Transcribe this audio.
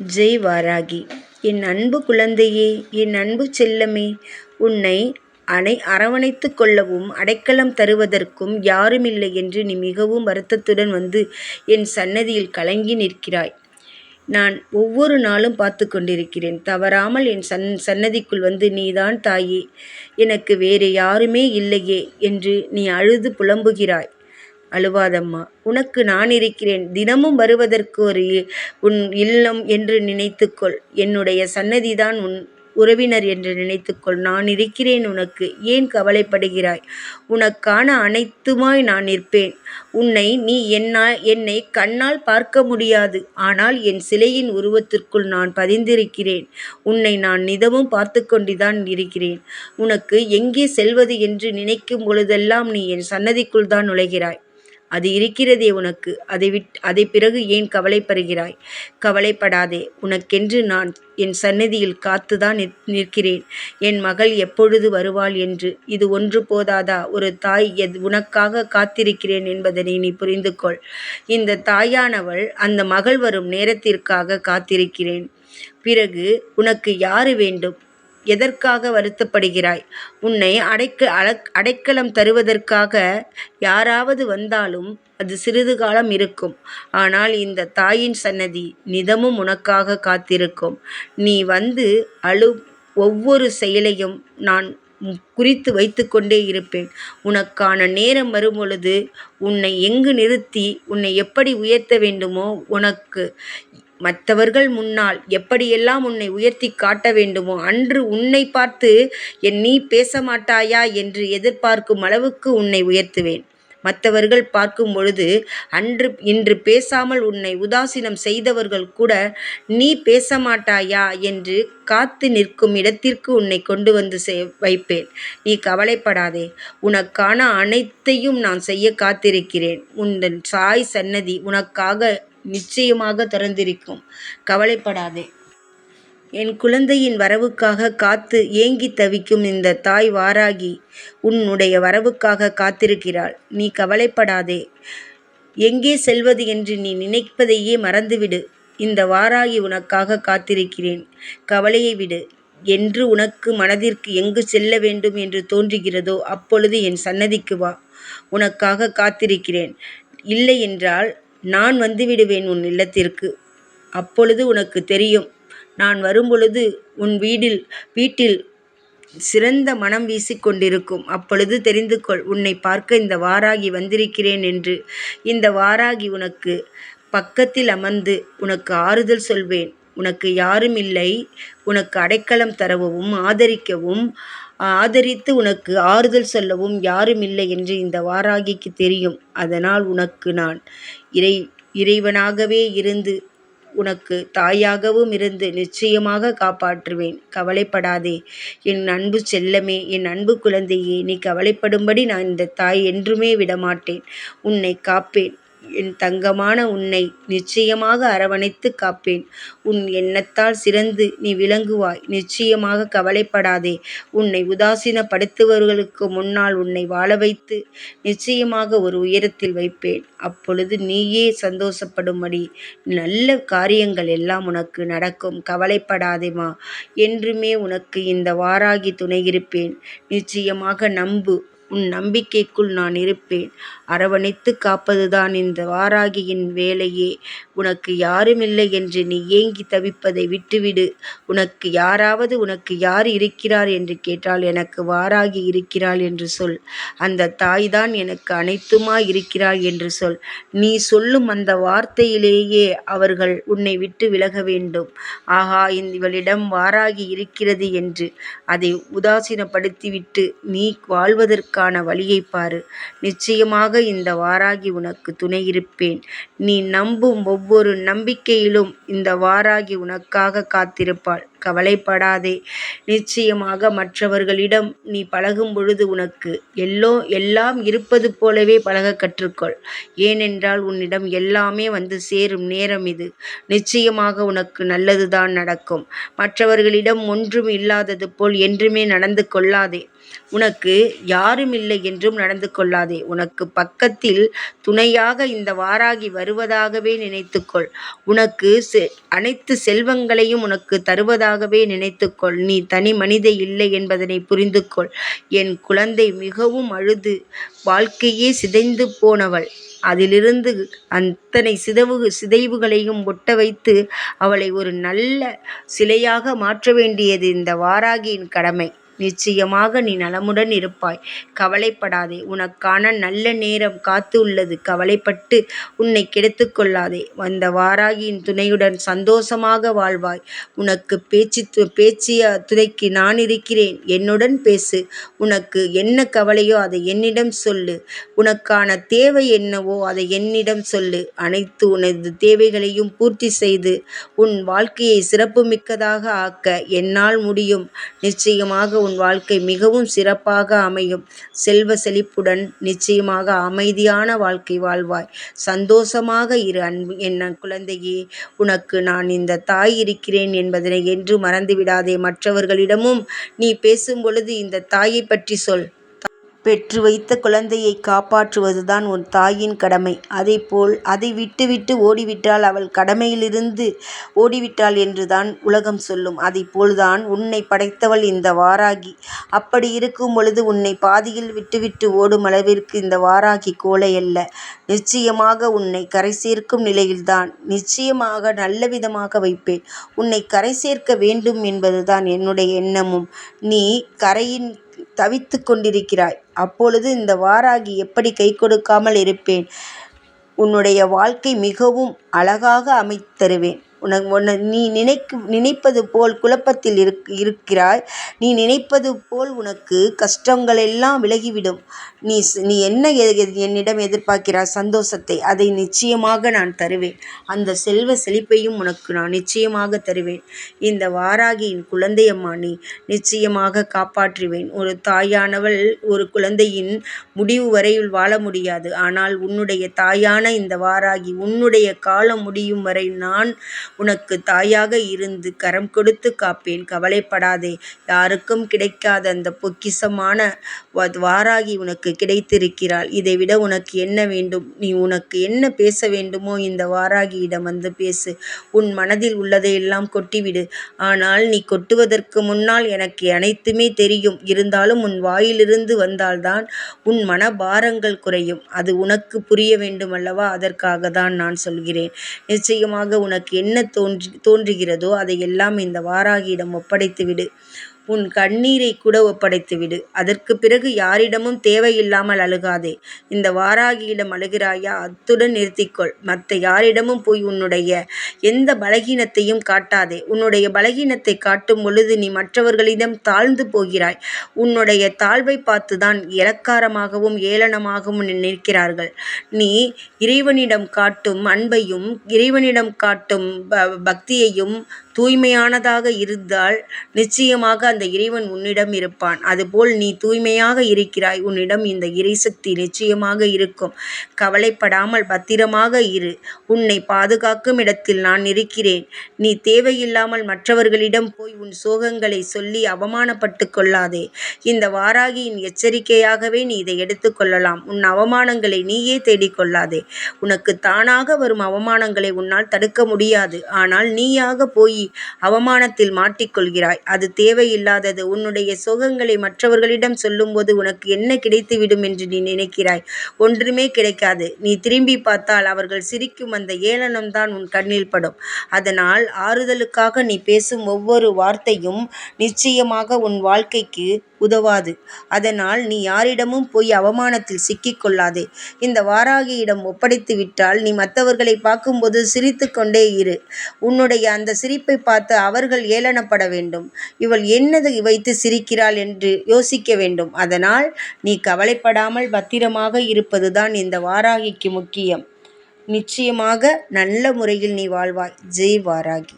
ஜெய் வாராகி என் அன்பு குழந்தையே என் அன்பு செல்லமே உன்னை அணை அரவணைத்து கொள்ளவும் அடைக்கலம் தருவதற்கும் யாருமில்லை என்று நீ மிகவும் வருத்தத்துடன் வந்து என் சன்னதியில் கலங்கி நிற்கிறாய். நான் ஒவ்வொரு நாளும் பார்த்து கொண்டிருக்கிறேன். தவறாமல் என் சன் சன்னதிக்குள் வந்து நீதான் தாயே எனக்கு வேறு யாருமே இல்லையே என்று நீ அழுது புலம்புகிறாய். அழுவாதம்மா. உனக்கு நான் இருக்கிறேன் தினமும் வருவதற்கு ஒரு உன் இல்லம் என்று நினைத்துக்கொள். என்னுடைய சன்னதிதான் உன் உறவினர் என்று நினைத்துக்கொள். நான் இருக்கிறேன் உனக்கு. ஏன் கவலைப்படுகிறாய்? உனக்கான அனைத்துமாய் நான் நிற்பேன். உன்னை நீ என்னால் என்னை கண்ணால் பார்க்க முடியாது. ஆனால் என் சிலையின் உருவத்திற்குள் நான் பதிந்திருக்கிறேன். உன்னை நான் நிதமும் பார்த்து கொண்டுதான் இருக்கிறேன். உனக்கு எங்கே செல்வது என்று நினைக்கும் பொழுதெல்லாம் நீ என் சன்னதிக்குள் தான் நுழைகிறாய். அது இருக்கிறதே உனக்கு. அதை விட் அதை பிறகு ஏன் கவலைப்படுகிறாய்? கவலைப்படாதே. உனக்கென்று நான் என் சந்நிதியில் காத்துதான் நிற்கிறேன். என் மகள் எப்பொழுது வருவாள் என்று. இது ஒன்று போதாதா? ஒரு தாய் எத் உனக்காக காத்திருக்கிறேன் என்பதனை நீ புரிந்து கொள் இந்த தாயானவள் அந்த மகள் வரும் நேரத்திற்காக காத்திருக்கிறேன். பிறகு உனக்கு யாரு வேண்டும்? எதற்காக வருத்தப்படுகிறாய்? உன்னை அடைக்க அடைக்கலம் தருவதற்காக யாராவது வந்தாலும் அது சிறிது காலம் இருக்கும். ஆனால் இந்த தாயின் சன்னதி நிதமும் உனக்காக காத்திருக்கும். நீ வந்து அழு ஒவ்வொரு செயலையும் நான் குறித்து வைத்துக்கொண்டே இருப்பேன். உனக்கான நேரம் வரும்பொழுது உன்னை எங்கு நிறுத்தி உன்னை எப்படி உயர்த்த வேண்டுமோ உனக்கு மற்றவர்கள் முன்னால் எப்படியெல்லாம் உன்னை உயர்த்தி காட்ட வேண்டுமோ அன்று உன்னை பார்த்து என் நீ பேச மாட்டாயா என்று எதிர்பார்க்கும் அளவுக்கு உன்னை உயர்த்துவேன். மற்றவர்கள் பார்க்கும் பொழுது அன்று இன்று பேசாமல் உன்னை உதாசீனம் செய்தவர்கள் கூட நீ பேச மாட்டாயா என்று காத்து நிற்கும் இடத்திற்கு உன்னை கொண்டு வந்து வைப்பேன். நீ கவலைப்படாதே. உனக்கான அனைத்தையும் நான் செய்ய காத்திருக்கிறேன். உன் சாய் சன்னதி உனக்காக நிச்சயமாக திறந்திருக்கும். கவலைப்படாதே. என் குழந்தையின் வரவுக்காக காத்து ஏங்கி தவிக்கும் இந்த தாய் வாராகி உன்னுடைய வரவுக்காக காத்திருக்கிறாள். நீ கவலைப்படாதே. எங்கே செல்வது என்று நீ நினைப்பதையே மறந்துவிடு. இந்த வாராகி உனக்காக காத்திருக்கிறேன். கவலையை விடு. என்று உனக்கு மனதிற்கு எங்கு செல்ல வேண்டும் என்று தோன்றுகிறதோ அப்பொழுது என் சன்னதிக்கு வா. உனக்காக காத்திருக்கிறேன். இல்லை என்றால் நான் வந்துவிடுவேன் உன் இல்லத்திற்கு. அப்பொழுது உனக்கு தெரியும். நான் வரும்பொழுது உன் வீடில் வீட்டில் சிறந்த மனம் வீசிக்கொண்டிருக்கும் அப்பொழுது தெரிந்து கொள் உன்னை பார்க்க இந்த வாராகி வந்திருக்கிறேன் என்று. இந்த வாராகி உனக்கு பக்கத்தில் அமர்ந்து உனக்கு ஆறுதல் சொல்வேன். உனக்கு யாரும் இல்லை உனக்கு அடைக்கலம் தரவும் ஆதரிக்கவும் ஆதரித்து உனக்கு ஆறுதல் சொல்லவும் யாரும் இல்லை என்று இந்த வாராகிக்கு தெரியும். அதனால் உனக்கு நான் இறை இறைவனாகவே இருந்து உனக்கு தாயாகவும் இருந்து நிச்சயமாக காப்பாற்றுவேன். கவலைப்படாதே. என் அன்பு செல்லமே என் அன்பு குழந்தையே நீ கவலைப்படும்படி நான் இந்த தாய் என்றுமே விடமாட்டேன். உன்னை காப்பேன். என் தங்கமான உன்னை நிச்சயமாக அரவணைத்து காப்பேன். உன் எண்ணத்தால் சிறந்து நீ விளங்குவாய். நிச்சயமாக கவலைப்படாதே. உன்னை உதாசீனப்படுத்துபவர்களுக்கு முன்னால் உன்னை வாழ வைத்து நிச்சயமாக ஒரு உயரத்தில் வைப்பேன். அப்பொழுது நீயே சந்தோஷப்படும்படி நல்ல காரியங்கள் எல்லாம் உனக்கு நடக்கும். கவலைப்படாதேமா என்றுமே உனக்கு இந்த வாராகி துணை இருப்பேன் நிச்சயமாக நம்பு உன் நம்பிக்கைக்குள் நான் இருப்பேன். அரவணைத்து காப்பதுதான் இந்த வாராகியின் வேலையே. உனக்கு யாருமில்லை என்று நீ ஏங்கி தவிப்பதை விட்டுவிடு. உனக்கு யாராவது உனக்கு யார் இருக்கிறார் என்று கேட்டால் எனக்கு வாராகி இருக்கிறாள் என்று சொல். அந்த தாய்தான் எனக்கு அனைத்துமாய் இருக்கிறாள் என்று சொல். நீ சொல்லும் அந்த வார்த்தையிலேயே அவர்கள் உன்னை விட்டு விலக வேண்டும். ஆகா இவளிடம் வாராகி இருக்கிறது என்று அதை உதாசீனப்படுத்திவிட்டு நீ வாழ்வதற்கு வாழ்வதற்கான வழியை பாரு. நிச்சயமாக இந்த வாராகி உனக்கு துணை இருப்பேன். நீ நம்பும் ஒவ்வொரு நம்பிக்கையிலும் இந்த வாராகி உனக்காக காத்திருப்பாள். கவலைப்படாதே. நிச்சயமாக மற்றவர்களிடம் நீ பழகும் பொழுது உனக்கு எல்லோ எல்லாம் இருப்பது போலவே பழக கற்றுக்கொள். ஏனென்றால் உன்னிடம் எல்லாமே வந்து சேரும் நேரம் இது. நிச்சயமாக உனக்கு நல்லதுதான் நடக்கும். மற்றவர்களிடம் ஒன்றும் இல்லாதது போல் என்றுமே நடந்து கொள்ளாதே. உனக்கு யாருமில்லை என்றும் நடந்து கொள்ளாதே. உனக்கு பக்கத்தில் துணையாக இந்த வாராகி வருவதாகவே நினைத்துக்கொள். உனக்கு அனைத்து செல்வங்களையும் உனக்கு தருவதாக தருவதாகவே நினைத்துக்கொள். நீ தனி மனித இல்லை என்பதனை புரிந்து கொள். என் குழந்தை மிகவும் அழுது வாழ்க்கையே சிதைந்து போனவள். அதிலிருந்து அத்தனை சிதவு சிதைவுகளையும் ஒட்ட வைத்து அவளை ஒரு நல்ல சிலையாக மாற்ற வேண்டியது இந்த வாராகியின் கடமை. நிச்சயமாக நீ நலமுடன் இருப்பாய். கவலைப்படாதே. உனக்கான நல்ல நேரம் காத்து உள்ளது. கவலைப்பட்டு உன்னை கெடுத்து கொள்ளாதே. வந்த வாராகியின் துணையுடன் சந்தோஷமாக வாழ்வாய். உனக்கு பேச்சு பேச்சிய துணைக்கு நான் இருக்கிறேன். என்னுடன் பேசு. உனக்கு என்ன கவலையோ அதை என்னிடம் சொல்லு. உனக்கான தேவை என்னவோ அதை என்னிடம் சொல்லு. அனைத்து உனது தேவைகளையும் பூர்த்தி செய்து உன் வாழ்க்கையை சிறப்புமிக்கதாக ஆக்க என்னால் முடியும். நிச்சயமாக உன் வாழ்க்கை மிகவும் சிறப்பாக அமையும். செல்வ செழிப்புடன் நிச்சயமாக அமைதியான வாழ்க்கை வாழ்வாய். சந்தோஷமாக இரு அன்பு என் குழந்தையே. உனக்கு நான் இந்த தாய் இருக்கிறேன் என்பதனை என்று மறந்துவிடாதே. மற்றவர்களிடமும் நீ பேசும்பொழுது இந்த தாயை பற்றி சொல். பெற்று வைத்த குழந்தையை காப்பாற்றுவதுதான் உன் தாயின் கடமை. அதைப்போல் அதை விட்டுவிட்டு ஓடிவிட்டால் அவள் கடமையிலிருந்து ஓடிவிட்டாள் என்றுதான் உலகம் சொல்லும். அதைப்போல்தான் உன்னைப் படைத்தவள் இந்த வாராகி. அப்படி இருக்கும் பொழுது உன்னைப் பாதியில் விட்டுவிட்டு ஓடும் அளவிற்கு இந்த வாராகி கோழையல்ல. நிச்சயமாக உன்னைக் கரை சேர்க்கும் நிலையில்தான் நிச்சயமாக நல்லவிதமாக வைப்பேன். உன்னைக் கரை சேர்க்க வேண்டும் என்பதுதான் என்னுடைய எண்ணமும். நீ கரையின் தவித்து கொண்டிருக்கிறாய். அப்பொழுது இந்த வாராகி எப்படி கை கொடுக்காமல் இருப்பேன். உன்னுடைய வாழ்க்கை மிகவும் அழகாக உனக்கு உன்னை நீ நினைப்பது போல் குழப்பத்தில் இருக் இருக்கிறாய். நீ நினைப்பது போல் உனக்கு கஷ்டங்களெல்லாம் விலகிவிடும். நீ என்ன என்னிடம் எதிர்பார்க்கிறாய்? சந்தோஷத்தை. அதை நிச்சயமாக நான் தருவேன். அந்த செல்வ செழிப்பையும் உனக்கு நான் நிச்சயமாக தருவேன். இந்த வாராகியின் குழந்தையம்மா நீ. நிச்சயமாக காப்பாற்றுவேன். ஒரு தாயானவள் ஒரு குழந்தையின் முடிவு வரையில் வாழ முடியாது. ஆனால் உன்னுடைய தாயான இந்த வாராகி உன்னுடைய காலம் முடியும் வரை நான் உனக்கு தாயாக இருந்து கரம் கொடுத்து காப்பேன். கவலைப்படாதே. யாருக்கும் கிடைக்காத அந்த பொக்கிஷமான வாராகி உனக்கு கிடைத்திருக்கிறாள். இதைவிட உனக்கு என்ன வேண்டும்? நீ உனக்கு என்ன பேச வேண்டுமோ இந்த வாராகியிடம் வந்து பேசு. உன் மனதில் உள்ளதையெல்லாம் கொட்டிவிடு. ஆனால் நீ கொட்டுவதற்கு முன்னால் எனக்கு அனைத்துமே தெரியும். இருந்தாலும் உன் வாயிலிருந்து வந்தால்தான் உன் மனபாரங்கள் குறையும். அது உனக்கு புரிய வேண்டும் அல்லவா அதற்காக தான் நான் சொல்கிறேன். நிச்சயமாக உனக்கு என்ன தோன்றி தோன்றுகிறதோ அதையெல்லாம் இந்த வாராகியிடம் ஒப்படைத்துவிடு. உன் கண்ணீரை கூட ஒப்படைத்துவிடு. அதற்குப் பிறகு யாரிடமும் தேவையில்லாமல் அழுகாதே. இந்த வாராகியிடம் அழுகிறாயா? அத்துடன் நிறுத்திக்கொள். மத்த யாரிடமும் போய் உன்னுடைய எந்த பலகீனத்தையும் காட்டாதே. உன்னுடைய பலகீனத்தை காட்டும் பொழுது நீ மற்றவர்களிடம் தாழ்ந்து போகிறாய். உன்னுடைய தாழ்வை பார்த்துதான் எளக்காரமாகவும் ஏளனமாகவும் நிற்கிறார்கள் நீ இறைவனிடம் காட்டும் அன்பையும் இறைவனிடம் காட்டும் பக்தியையும் தூய்மையானதாக இருந்தால் நிச்சயமாக அந்த இறைவன் உன்னிடம் இருப்பான். அதுபோல் நீ தூய்மையாக இருக்கிறாய். உன்னிடம் இந்த இறைசக்தி நிச்சயமாக இருக்கும். கவலைப்படாமல் பத்திரமாக இரு. உன்னை பாதுகாக்கும் இடத்தில் நான் இருக்கிறேன். நீ தேவையில்லாமல் மற்றவர்களிடம் போய் உன் சோகங்களை சொல்லி அவமானப்பட்டு கொள்ளாதே. இந்த வாராகியின் எச்சரிக்கையாகவே நீ இதை எடுத்துக்கொள்ளலாம் உன் அவமானங்களை நீயே தேடிக் கொள்ளாதே. தானாக வரும் அவமானங்களை உன்னால் தடுக்க முடியாது. ஆனால் நீயாகப் போய் அவமானத்தில் மாட்டிக் கொள்கிறாய். அது தேவையில்லாதது. உன்னுடைய சோகங்களை மற்றவர்களிடம் சொல்லும்போது உனக்கு என்ன கிடைத்துவிடும் என்று நீ நினைக்கிறாய்? ஒன்றுமே கிடைக்காது. நீ திரும்பிப் பார்த்தால் அவர்கள் சிரிக்கும் அந்த ஏளனம்தான் உன் கண்ணில் படும். அதனால் ஆறுதலுக்காக நீ பேசும் ஒவ்வொரு வார்த்தையும் நிச்சயமாக உன் வாழ்க்கைக்கு உதவாது. அதனால் நீ யாரிடமும் போய் அவமானத்தில் சிக்கிக் கொள்ளாதே. இந்த வாராகியிடம் ஒப்படைத்து விட்டால் நீ மற்றவர்களை பார்க்கும்போது சிரித்து கொண்டே இரு. உன்னுடைய அந்த சிரிப்பை பார்த்து அவர்கள் ஏளனப்பட வேண்டும். இவள் என்னது வைத்து சிரிக்கிறாள் என்று யோசிக்க வேண்டும். அதனால் நீ கவலைப்படாமல் பத்திரமாக இருப்பதுதான் இந்த வாராகிக்கு முக்கியம். நிச்சயமாக நல்ல முறையில் நீ வாழ்வாய். ஜெய் வாராகி.